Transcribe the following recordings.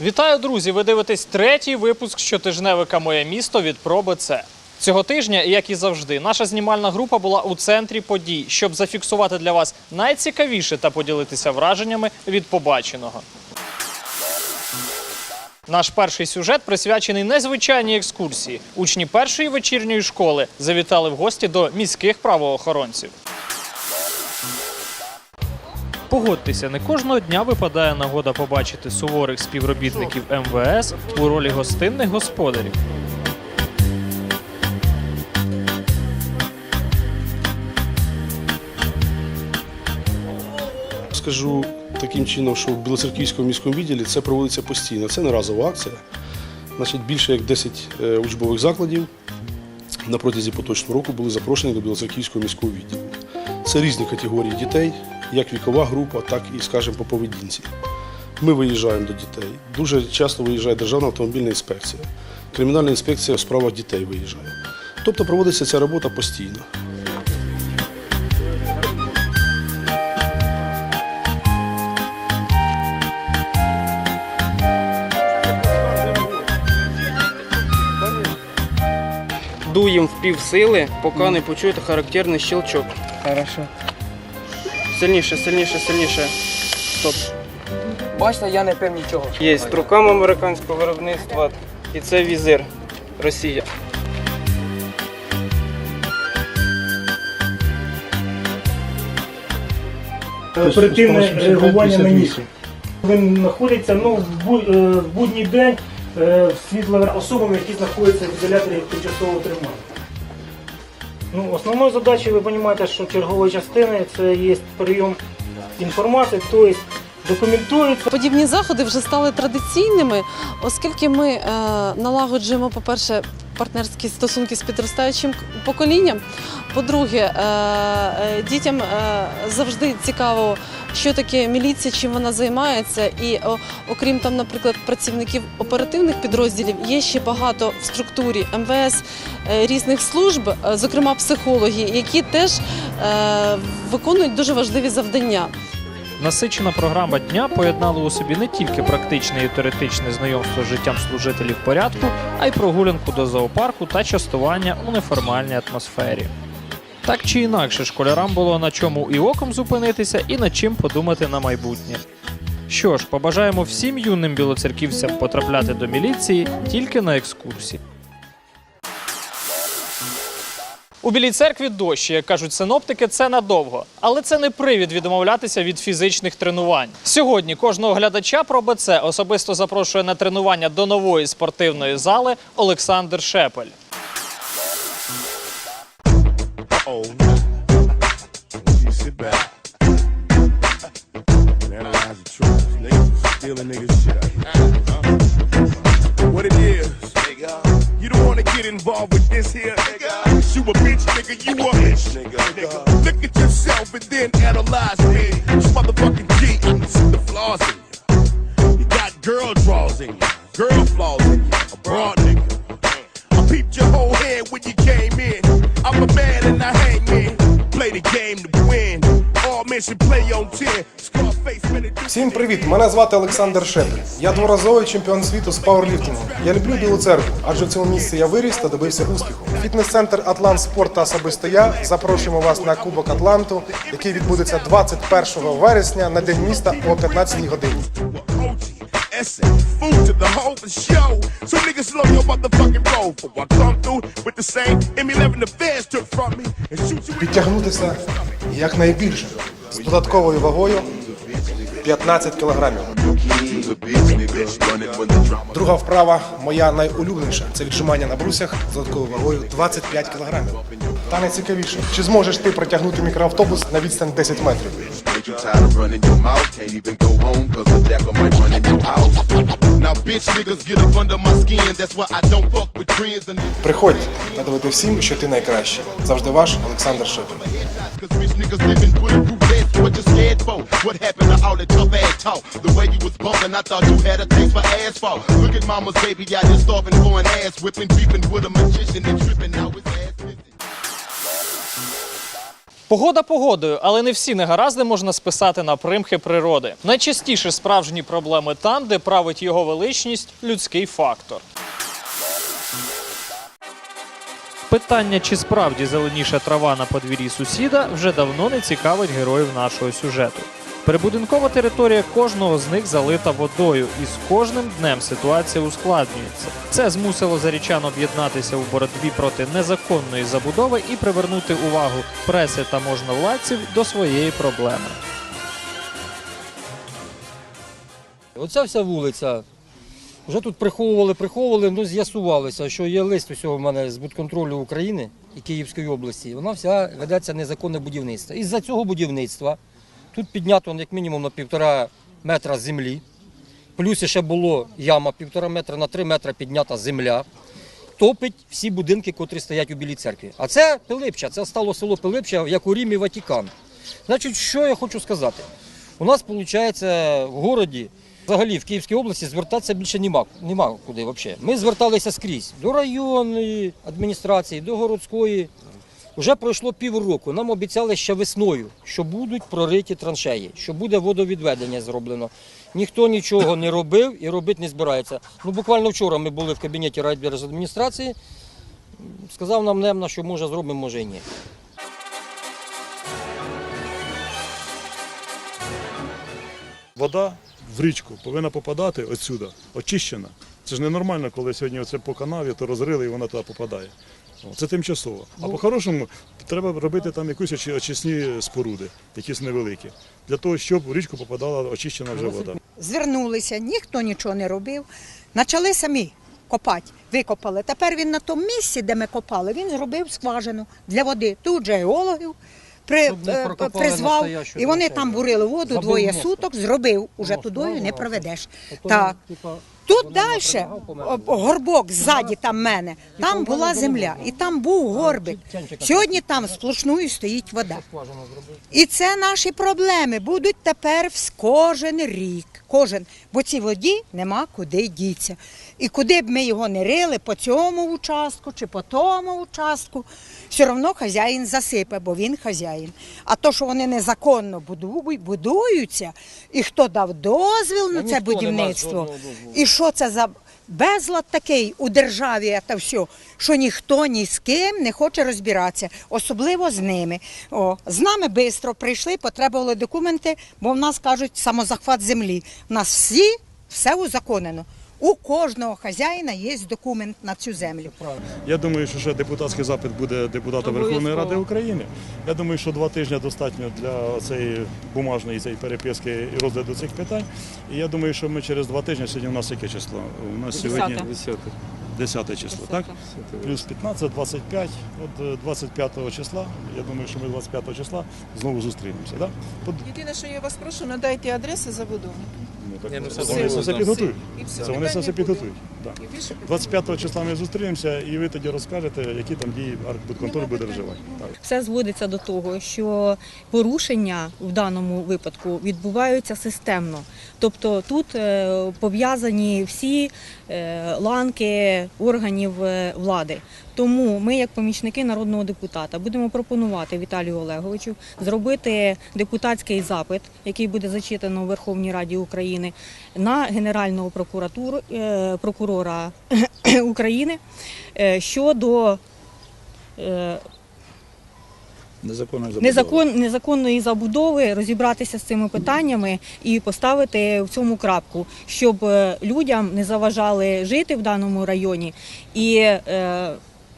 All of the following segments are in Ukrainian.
Вітаю, друзі! Ви дивитесь третій випуск щотижневика Моє місто від проби С. Цього тижня, як і завжди, наша знімальна група була у центрі подій, щоб зафіксувати для вас найцікавіше та поділитися враженнями від побаченого. Наш перший сюжет присвячений незвичайній екскурсії. Учні першої вечірньої школи завітали в гості до міських правоохоронців. Погодьтеся, не кожного дня випадає нагода побачити суворих співробітників МВС у ролі гостинних господарів. Скажу таким чином, що в Білоцерківському міському відділі це проводиться постійно. Це не разова акція. Значить, більше як 10 е, учбових закладів на протязі поточного року були запрошені до Білоцерківського міського відділу. Це різні категорії дітей, як вікова група, так і, скажімо, по поведінці. Ми виїжджаємо до дітей. Дуже часто виїжджає Державна автомобільна інспекція. Кримінальна інспекція у справах дітей виїжджає. Тобто проводиться ця робота постійно. Дуємо в півсили, поки не почуєте характерний щелчок. Хорошо. Сильніше, сильніше, сильніше. Стоп. Бачите, я не пив нічого. Є рукам американського виробництва. І це візир. Росія. оперативне реагування на місці. Він знаходиться ну, в е, в будній день е, світло особами, які знаходяться в ізоляторі тимчасового тримання. Ну, основною задачею ви розумієте, що чергової частини це є прийом інформації, тобто документується. Подібні заходи вже стали традиційними, оскільки ми е, налагоджуємо, по-перше, партнерські стосунки з підростаючим поколінням. По-друге, е, е, дітям е, завжди цікаво, що таке міліція, чим вона займається. І окрім там, наприклад, працівників оперативних підрозділів, є ще багато в структурі МВС різних служб, зокрема психологи, які теж виконують дуже важливі завдання. Насичена програма дня поєднала у собі не тільки практичне і теоретичне знайомство з життям служителів порядку, а й прогулянку до зоопарку та частування у неформальній атмосфері. Так чи інакше, школярам було на чому і оком зупинитися, і над чим подумати на майбутнє. Що ж, побажаємо всім юним білоцерківцям потрапляти до міліції тільки на екскурсії. У Білій церкві дощ, як кажуть синоптики, це надовго. Але це не привід відмовлятися від фізичних тренувань. Сьогодні кожного глядача про БЦ особисто запрошує на тренування до нової спортивної зали Олександр Шепель. What it is. You don't wanna get involved with this here, nigga. You a bitch, nigga. You a bitch, nigga. Look at yourself and then analyze me. You motherfucking G. I see the flaws in you. You got girl draws in you. Girl flaws in you. A broad Всім привіт! Мене звати Олександр Шепель. Я дворазовий чемпіон світу з пауерліфтингу. Я люблю білу церкву, адже в цьому місці я виріс та добився успіху. Фітнес-центр Атлант Спорт та особисто я запрошуємо вас на Кубок Атланту, який відбудеться 21 вересня на день міста о 15 годині. Food to the whole show. So niggas slow your motherfucking roll. For I come through with the same M11 the feds took from me and shoot you Підтягнутися якнайбільше з додатковою вагою 15 кілограмів. Друга вправа, моя найулюбленіша, це віджимання на брусях з додатковою вагою 25 кілограмів. Та найцікавіше, чи зможеш ти протягнути мікроавтобус на відстань 10 метрів? Ain't you tired of running your mouth? Can't even go home cause the decker might run in your house. Now, bitch niggas get up under my skin. That's why I don't fuck with friends and Приходьте, надавайте всім, що ти найкращий. Завжди ваш Олександр Шепель. Cause rich niggas living bulletproof vests. What you scared for? What happened to all the tough ass talk? The way you was bumping, I thought you had a taste for asphalt. Look at mama's baby out here starving for an ass whipping, beefing with a magician and tripping now his ass missing. Погода погодою, але не всі негаразди можна списати на примхи природи. Найчастіше справжні проблеми там, де править його величність людський фактор. Питання, чи справді зеленіша трава на подвір'ї сусіда, вже давно не цікавить героїв нашого сюжету. Прибудинкова територія кожного з них залита водою, і з кожним днем ситуація ускладнюється. Це змусило зарічан об'єднатися у боротьбі проти незаконної забудови і привернути увагу преси та можновладців до своєї проблеми. Оця вся вулиця. Вже тут приховували, приховували, ну з'ясувалося, що є лист усього в мене з будконтролю України і Київської області. Вона вся ведеться незаконне будівництво. Із-за цього будівництва тут піднято як мінімум на півтора метра землі. Плюс ще було яма півтора метра на три метри піднята земля. Топить всі будинки, котрі стоять у Білій церкві. А це Пилипча, це стало село Пилипча, як у Римі Ватикан. Значить, що я хочу сказати? У нас, виходить, в городі, взагалі в Київській області звертатися більше нема, нема куди взагалі. Ми зверталися скрізь до районної адміністрації, до городської. Вже пройшло півроку. Нам обіцяли ще весною, що будуть прориті траншеї, що буде водовідведення зроблено. Ніхто нічого не робив і робити не збирається. Ну, буквально вчора ми були в кабінеті райдержадміністрації. Сказав нам Немна, що може зробимо, може і ні. Вода в річку повинна попадати отсюди, очищена. Це ж ненормально, коли сьогодні оце по канаві, то розрили і вона туди попадає. Це тимчасово. А по-хорошому треба робити там якісь очисні споруди, якісь невеликі, для того, щоб в річку попадала очищена вже вода. Звернулися, ніхто нічого не робив. Почали самі копати, викопали. Тепер він на тому місці, де ми копали, він зробив скважину для води. Тут же геологів при, е, призвав, і вони там бурили воду двоє місто. суток, зробив. Уже Ну, тудою не проведеш. Так. Тут далі, горбок ззаді там мене, там була земля, і там був горбик. Сьогодні там сплошною стоїть вода. І це наші проблеми будуть тепер в кожен рік. Кожен, бо цій воді нема куди діться. І куди б ми його не рили, по цьому участку чи по тому участку, все одно хазяїн засипе, бо він хазяїн. А то, що вони незаконно будують, будуються, і хто дав дозвіл на це будівництво, і що це за безлад такий у державі, та все, що ніхто ні з ким не хоче розбиратися, особливо з ними. О, з нами швидко прийшли, потребували документи, бо в нас кажуть самозахват землі. У нас всі все узаконено. У кожного хазяїна є документ на цю землю. Я думаю, що ще депутатський запит буде депутата Верховної Ради України. Я думаю, що два тижні достатньо для цієї бумажної цієї переписки і розгляду цих питань. І я думаю, що ми через два тижні сьогодні у нас яке число? У нас сьогодні 10 число, так? Плюс 15, 25. От е, 25 числа, я думаю, що ми 25 числа знову зустрінемося. Так? Єдине, що я вас прошу, надайте адреси забудовника. Ну, так, все вони це все підготують. І все, Це Так. І більше 25 числа ми зустрінемося, і ви тоді розкажете, які там дії архбудконтроль буде вживати. Так. Все зводиться до того, що порушення в даному випадку відбуваються системно. Тобто тут е, пов'язані всі е, ланки органів е, влади. Тому ми, як помічники народного депутата, будемо пропонувати Віталію Олеговичу зробити депутатський запит, який буде зачитано у Верховній Раді України, на Генерального прокуратуру, е, прокурора України е, щодо е, незакон, незаконної забудови, розібратися з цими питаннями і поставити в цьому крапку, щоб е, людям не заважали жити в даному районі і е,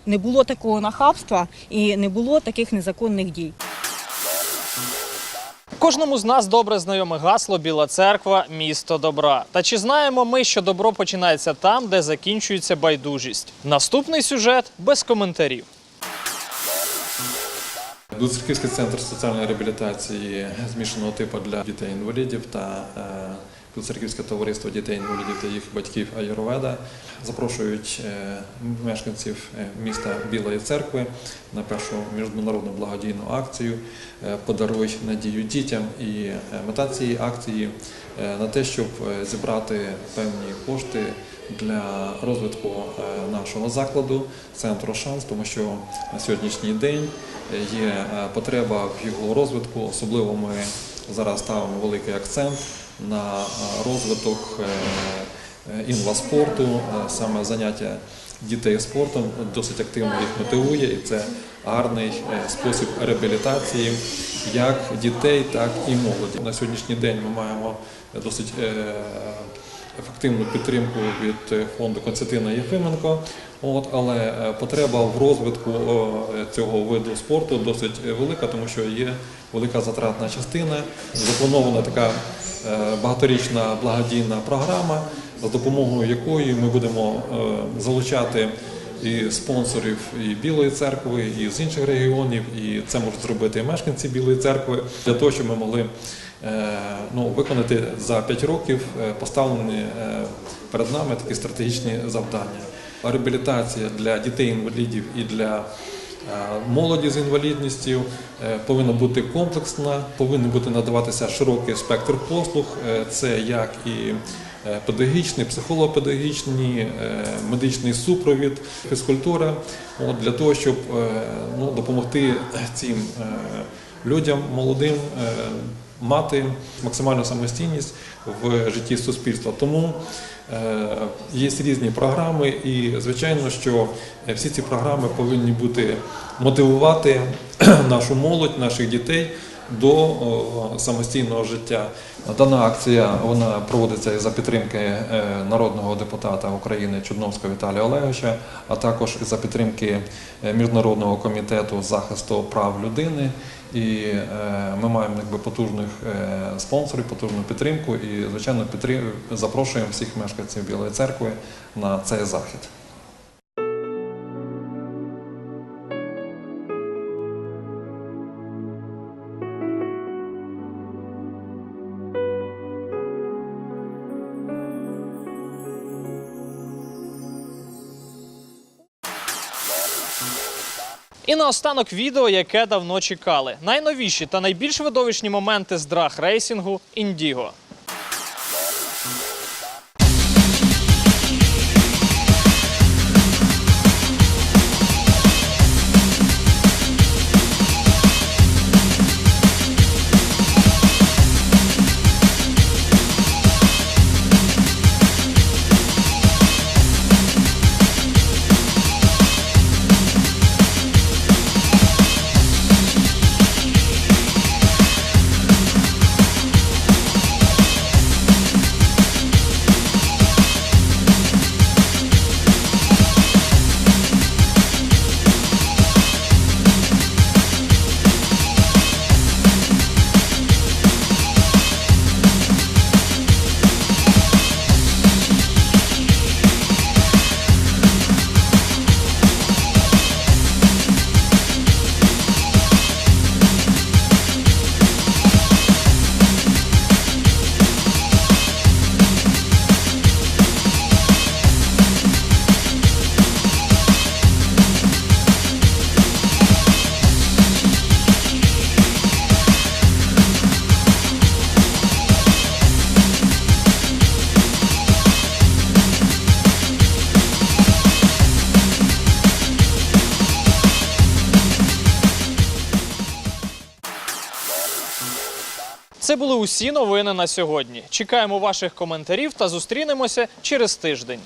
не було такого нахабства і не було таких незаконних дій. Кожному з нас добре знайоме гасло Біла церква місто добра. Та чи знаємо ми, що добро починається там, де закінчується байдужість? Наступний сюжет без коментарів. Дуцерківський центр соціальної реабілітації змішаного типу для дітей-інвалідів та е, Білоцерківське товариство дітей інвалідів та їх батьків Аюрведа запрошують е, мешканців е, міста Білої церкви на першу міжнародну благодійну акцію е, Подаруй надію дітям. І мета цієї акції на те, щоб зібрати певні кошти для розвитку нашого закладу, центру шанс, тому що на сьогоднішній день є потреба в його розвитку. Особливо ми зараз ставимо великий акцент на е, розвиток е, е, інваспорту, саме заняття дітей спортом досить активно їх мотивує, і це гарний спосіб реабілітації як дітей, так і молоді. На сьогоднішній день ми маємо досить ефективну підтримку від фонду Константина Єфименко. От, але потреба в розвитку цього виду спорту досить велика, тому що є велика затратна частина. Запланована така багаторічна благодійна програма, за допомогою якої ми будемо е, залучати і спонсорів і Білої церкви, і з інших регіонів, і це можуть зробити і мешканці Білої церкви для того, щоб ми могли е, ну, виконати за 5 років е, поставлені е, перед нами такі стратегічні завдання. Реабілітація для дітей-інвалідів і для е, молоді з інвалідністю е, повинна бути комплексна, повинен бути надаватися широкий спектр послуг. Е, Це як і е, педагогічний, психолого-педагогічний, е, медичний супровід, фізкультура, для того, щоб е, ну, допомогти цим е, людям молодим е, мати максимальну самостійність в житті суспільства. Тому е, є різні програми, і звичайно, що е, всі ці програми повинні бути мотивувати нашу молодь, наших дітей до самостійного життя. Дана акція вона проводиться за підтримки е, народного депутата України Чудновського Віталія Олеговича, а також за підтримки е, Міжнародного комітету захисту прав людини. І е, ми маємо якби потужних спонсорів, потужну підтримку і, звичайно, підтрим... запрошуємо всіх мешканців Білої церкви на цей захід. І наостанок відео, яке давно чекали. Найновіші та найбільш видовищні моменти з драг рейсінгу Індіго. Це були усі новини на сьогодні. Чекаємо ваших коментарів та зустрінемося через тиждень.